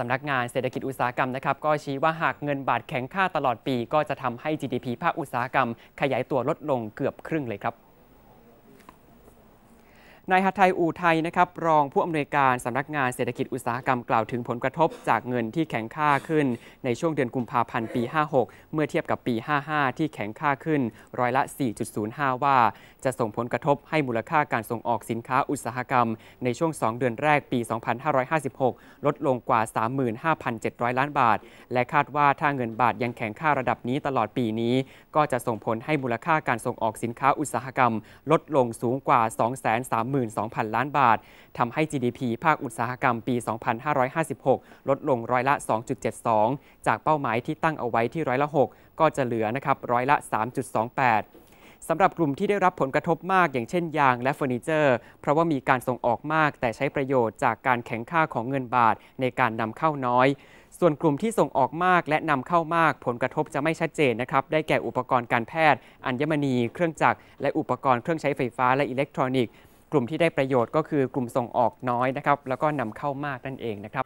สำนักงานเศรษฐกิจอุตสาหกรรมนะครับก็ชี้ว่าหากเงินบาทแข็งค่าตลอดปี ก็จะทำให้ GDP ภาคอุตสาหกรรม ขยายตัวลดลงเกือบครึ่งเลยครับ นายหัทไทยอูไทยนะครับรองผู้อำนวยการสำนักงานเศรษฐกิจอุตสาหกรรมกล่าวถึงผลกระทบจากเงินที่แข็งค่าขึ้น ในช่วงเดือนกุมภาพันธ์ปี 56 เมื่อเทียบกับปี 55 ที่แข็งค่าขึ้นร้อยละ 4.05 ว่า จะส่งผลกระทบให้มูลค่าการส่งออกสินค้าอุตสาหกรรม ในช่วง 2 เดือนแรกปี 2556 ลดลงกว่า 35,700 ล้านบาท และคาดว่าถ้าเงินบาทยังแข็งค่าระดับนี้ตลอดปีนี้ ก็จะส่งผลให้มูลค่าการส่งออกสินค้าอุตสาหกรรม ลดลงสูงกว่า 230,000 12,000 ล้านบาททำให้ GDP ภาคอุตสาหกรรมปี 2556 ลดลงร้อยละ 2.72 จากเป้าหมายที่ตั้งเอาไว้ที่ร้อยละ 6 ก็จะเหลือนะครับร้อยละ 3.28สำหรับกลุ่มที่ได้รับผลกระทบมากอย่างเช่นยางและเฟอร์นิเจอร์ เพราะว่ามีการส่งออกมากแต่ใช้ประโยชน์จากการแข็งค่าของเงินบาทในการนำเข้าน้อย ส่วนกลุ่มที่ส่งออกมากและนำเข้ามาก ผลกระทบจะไม่ชัดเจนนะครับ ได้แก่อุปกรณ์การแพทย์ อัญมณี เครื่องจักรและอุปกรณ์เครื่องใช้ไฟฟ้าและอิเล็กทรอนิกส์ กลุ่มที่ได้ประโยชน์ก็คือกลุ่มส่งออกน้อยนะครับแล้วก็นำเข้ามากนั่นเองนะครับ